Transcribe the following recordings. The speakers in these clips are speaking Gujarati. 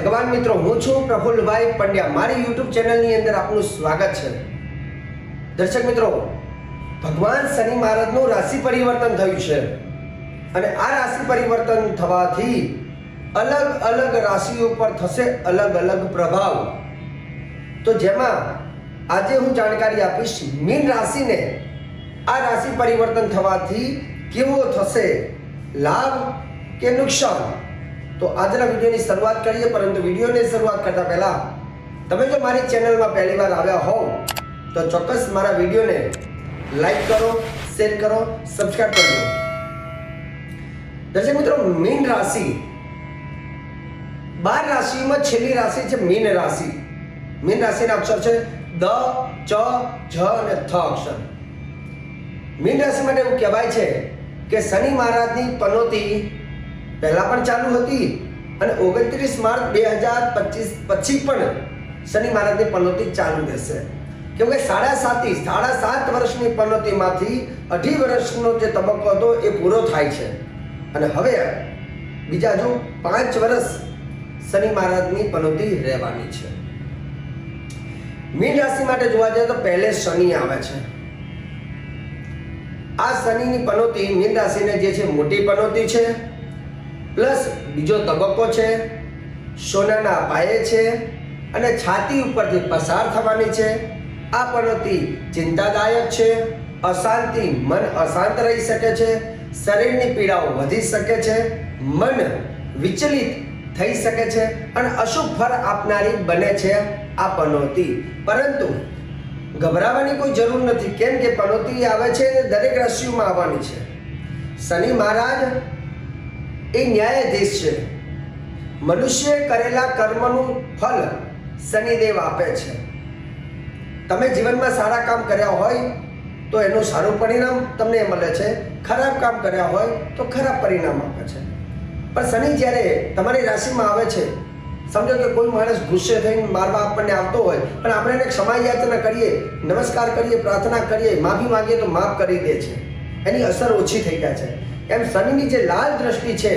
ભગવાન મિત્રો, હું છું પ્રફુલભાઈ પંડ્યા. મારી યુટ્યુબ ચેનલની અંદર આપનું સ્વાગત છે. દર્શક મિત્રો, ભગવાન શનિ મહારાજનું રાશિ પરિવર્તન થયું છે. અને આ રાશિ પરિવર્તન થવાથી અલગ અલગ રાશિઓ પર થશે અલગ અલગ પ્રભાવ. તો જેમાં આજે હું જાણકારી આપીશ, મીન રાશિને આ રાશિ પરિવર્તન થવાથી કેવો થશે? લાભ કે નુકસાન? તો આજના વિડીયોની શરૂઆત કરીએ, પરંતુ વિડીયોની શરૂઆત કરતા પહેલા, તમે જો મારી ચેનલમાં પહેલીવાર આવ્યા હોવ, તો ચોક્કસ મારા વિડીયોને લાઈક કરો, શેર કરો સબસ્ક્રાઈબ કરજો. દર્શક મિત્રો, મીન રાશિ. બાર રાશિમાં છેલ્લી રાશિ છે મીન રાશિ. મીન રાશિના અક્ષર છે દ, ચ જ અને થ અક્ષર. મીન રાશિ માટે એવું કહેવાય છે કે શનિ મહારાજની પનોતી પહેલા પણ ચાલુ હતી અને ઓગણત્રીસ માર્ચ બે હજાર પચીસ પછી પણ શનિ મહારાજની પનોતી ચાલુ રહેશે. કેમ કે સાડા સાતથી સાડા સાત વર્ષની પનોતીમાંથી અઢી વર્ષનો જે તબક્કો હતો એ પૂરો થાય છે. અને હવે બીજા જો પાંચ વર્ષ શનિ મહારાજની પનોતી રહેવાની છે. મીન રાશિ માટે જોવા જઈએ તો પહેલે શનિ આવે છે. આ શનિની પનોતી મીન રાશિને જે છે મોટી પનોતી છે. પ્લસ બીજો તબક્કો છે, સોનાના પાયે છે અને છાતી ઉપરથી પસાર થવાની છે. આ પનોતી ચિંતાદાયક છે, અશાંતિ મન અશાંત રહી શકે છે, શરીરની પીડાઓ વધી શકે છે, મન વિચલિત થઈ શકે છે અને અશુભ ફળ આપનારી બને છે આ પનોતી. પરંતુ ગભરાવાની કોઈ જરૂર નથી. કેમ કે પનોતી આવે છે દરેક રાશિઓમાં આવવાની છે. શનિ મહારાજ એ ન્યાયાધીશ છે. મનુષ્ય કરેલા કર્મનું ફલ શનિદેવ આપે છે. તમે જીવનમાં સારા કામ કર્યા હોય તો એનું સારું પરિણામ તમને મળે છે. ખરાબ કામ કર્યા હોય તો ખરાબ પરિણામ આપે છે. પણ શનિ જ્યારે તમારી રાશિમાં આવે છે, સમજો કે કોઈ માણસ ગુસ્સે થઈને મારવા આપણને આવતો હોય, પણ આપણે એને ક્ષમા યાચના કરીએ, નમસ્કાર કરીએ, પ્રાર્થના કરીએ, માફી માંગીએ તો માફ કરી દે છે. એની અસર ઓછી થઈ ગયા છે. એમ શનિની જે લાલ દ્રષ્ટિ છે,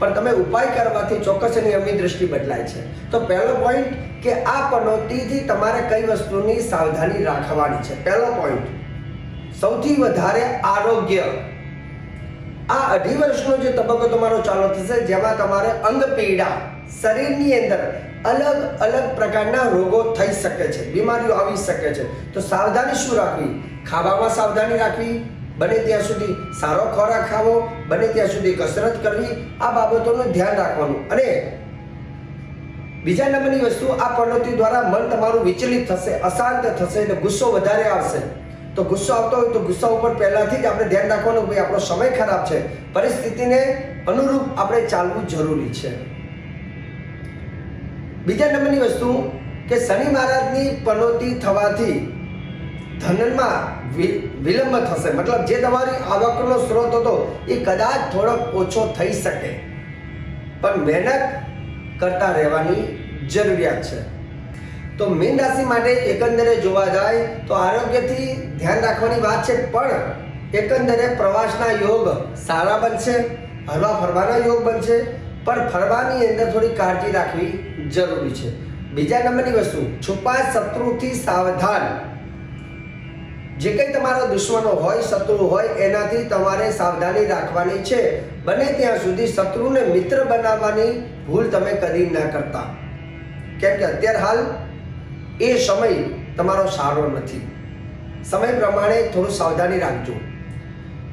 પણ તમે ઉપાય કરવાથી ચોક્કસ એની અમી દ્રષ્ટિ બદલાય છે. તો પહેલો પોઈન્ટ કે આ પનોતીથી તમારે કઈ વસ્તુની સાવધાની રાખવાની છે? પહેલો પોઈન્ટ સૌથી વધારે આરોગ્ય. આ અઢી વર્ષનો જે તબક્કો તમારો ચાલુ થશે, જેમાં તમારે અંગ પીડા, શરીરની અંદર અલગ અલગ પ્રકારના રોગો થઈ શકે છે, બીમારીઓ આવી શકે છે. તો સાવધાની શું રાખવી? ખાવામાં સાવધાની રાખવી? બને ત્યાં સુધી સારો ખોરાક ખાવો, બને ત્યાં સુધી કસરત કરવી, આ બાબતોનું ધ્યાન રાખવાનું. અને બીજા નંબરની વસ્તુ, આ પ્રવૃત્તિ દ્વારા મન તમારું વિચલિત થશે, અશાંત થશે અને ગુસ્સો વધારે આવશે. તો ગુસ્સો આવતો હોય તો ગુસ્સા ઉપર પહેલાથી જ આપણે ધ્યાન રાખવાનું ભાઈ આપણો સમય ખરાબ છે. પરિસ્થિતિને અનુરૂપ આપણે ચાલવું જરૂરી છે. બીજા નંબરની વસ્તુ કે શનિ મહારાજની પનોતી થવાથી ધનમાં વિ- વિલંબ થશે. મતલબ જે તમારી આવકનો સ્ત્રોત હતો, એ કદાચ થોડોક ઓછો થઈ શકે. પણ મહેનત કરતા રહેવાની જરૂરિયાત છે. તો મીન રાશિ માટે એકંદરે જોવા જાય, તો આરોગ્યથી ધ્યાન રાખવાની વાત છે, પણ એકંદરે પ્રવાસના યોગ સારા બનશે, હરવા ફરવાના યોગ બનશે, પણ ફરવાની અંદર થોડી કાળજી રાખવી જરૂરી છે. બીજા નંબરની વસ્તુ છુપા શત્રુથી સાવધાન. જે કંઈ તમારો દુશ્મનો હોય, શત્રુ હોય, એનાથી તમારે સાવધાની રાખવાની છે. બને ત્યાં સુધી શત્રુને મિત્ર બનાવવાની ભૂલ તમે કદી ના કરતા. કેમ કે અત્યારે હાલ એ સમય તમારો સારો નથી. સમય પ્રમાણે થોડું સાવધાની રાખજો.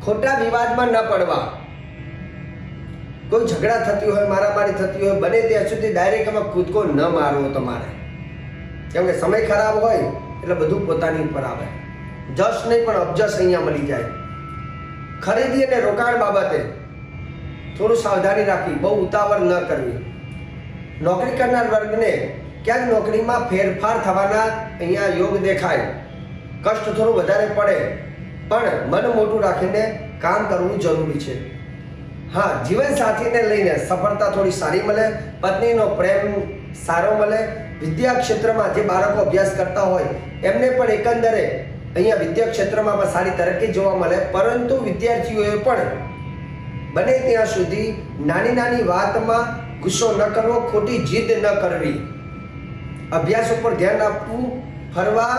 ખોટા વિવાદમાં ન પડવા. કોઈ ઝઘડા થતી હોય, મારામારી થતી હોય, બને ત્યાં સુધી ડાયરેક્ટ એમાં કૂદકો ન મારવો તમારે. કેમ કે સમય ખરાબ હોય, એટલે બધું પોતાની ઉપર આવે. જશ નહીં, પણ અબજસ અહીંયા મળી જાય. ખરીદી અને રોકાણ બાબતે થોડું સાવધાની રાખવી, બહુ ઉતાવળ ન કરવી. નોકરી કરનાર વર્ગને ક્યાંક નોકરીમાં ફેરફાર થવાના અહીંયા યોગ દેખાય. કષ્ટ થોડું વધારે પડે, પણ મન મોટું રાખીને કામ કરવું જરૂરી છે. હા જીવન સાથીને લઈને સફળતા થોડી સારી મળે, પત્નીનો પ્રેમ સારો મળે. વિદ્યા ક્ષેત્રમાં જે બાળકો અભ્યાસ કરતા હોય, એમને પણ એકંદરે અહીંયા વિદ્યા ક્ષેત્રમાં પણ સારી તરક્કી જોવા મળે, પરંતુ વિદ્યાર્થીઓએ પણ બને ત્યાં સુધી નાની નાની વાતમાં ગુસ્સો ન કરવો, ખોટી જીદ ન કરવી. અભ્યાસ ઉપર ધ્યાન આપવું ફરવા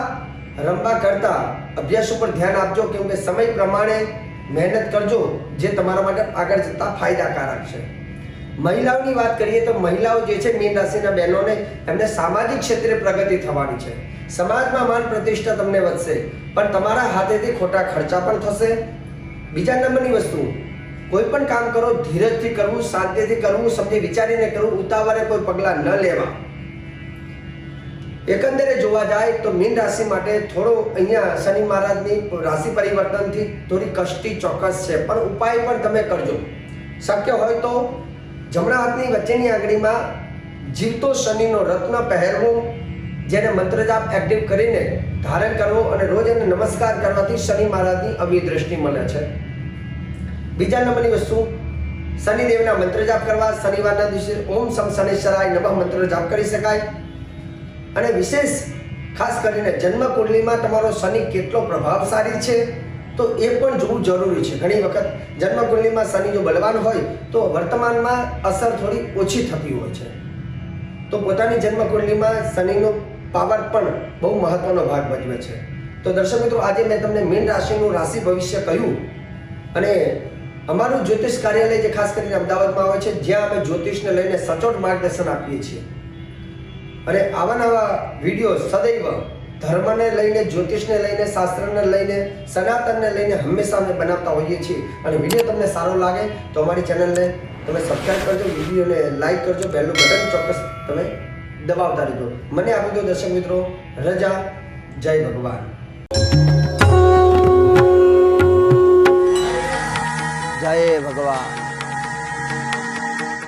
રમવા કરતા અભ્યાસ ઉપર ધ્યાન આપજો કેમ કે સમય પ્રમાણે મહેનત કરજો, જે તમારા માટે આગળ જતા ફાયદાકારક છે. મહિલાઓની વાત કરીએ તો મહિલાઓ જે છે મીન રાશિના બહેનોને એમને સામાજિક ક્ષેત્રે પ્રગતિ થવાની છે. સમાજમાં માન પ્રતિષ્ઠા તમને વધશે, પણ તમારા હાથેથી ખોટા ખર્ચા પણ થશે. બીજા નંબરની વસ્તુ, કોઈ પણ કામ કરો, ધીરજથી કરવું, શાંતિથી કરવું, સમજી, વિચારીને કરવું, ઉતાવળે કોઈ પગલાં ન લેવા. એકંદરે જોવા જાય તો મીન રાશિ માટે થોડો અહીંયા શનિ મહારાજની રાશિ પરિવર્તનથી થોડી કષ્ટી ચોક્કસ છે, પણ ઉપાય પણ તમે કરજો. શક્ય હોય તો જમણા હાથની વચ્ચેની આંગળીમાં જીવતો શનિનો રત્ન પહેરવો, જેને મંત્રજાપ એક્ટિવ કરીને ધારણ કરવો અને રોજ એને નમસ્કાર કરવાથી શનિ મહારાજની અવી દ્રષ્ટિ મળે છે. બીજા નંબરની વસ્તુ, શનિદેવના મંત્ર જાપ કરવા શનિવારના દિવસે ઓમ સમ શનિશ્વરાય નમઃ મંત્ર જાપ કરી શકાય. અને વિશેષ ખાસ કરીને જન્મ કુંડલીમાં તમારો શનિ કેટલો પ્રભાવશાળી છે તો એ પણ જોવું જરૂરી છે. ઘણી વખત જન્મકુંડલીમાં શનિ જો બલવાન હોય, તો વર્તમાનમાં અસર થોડી ઓછી થતી હોય છે. તો પોતાની જન્મકુંડલીમાં શનિનો પાવર પણ બહુ મહત્વનો ભાગ ભજવે છે. તો દર્શક મિત્રો, આજે મેં તમને મીન રાશિનું રાશિ ભવિષ્ય કહ્યું અને અમારું જ્યોતિષ કાર્યાલય જે ખાસ કરીને અમદાવાદમાં આવે છે, જ્યાં અમે જ્યોતિષને લઈને સચોટ માર્ગદર્શન આપીએ છીએ. અને આવા નવા વીડિયો સદૈવ ધર્મને લઈને, જ્યોતિષને લઈને, શાસ્ત્રને લઈને, સનાતનને લઈને હંમેશા અમે બનાવતા હોઈએ છીએ. અને વીડિયો તમને સારો લાગે તો અમારી ચેનલને તમે સબસ્ક્રાઈબ કરજો, વિડીયોને લાઈક કરજો પહેલું બટન ચોક્કસ તમે દબાવતા રહેજો. મને આપી દો દર્શક મિત્રો, રજા, જય ભગવાન. જય ભગવાન.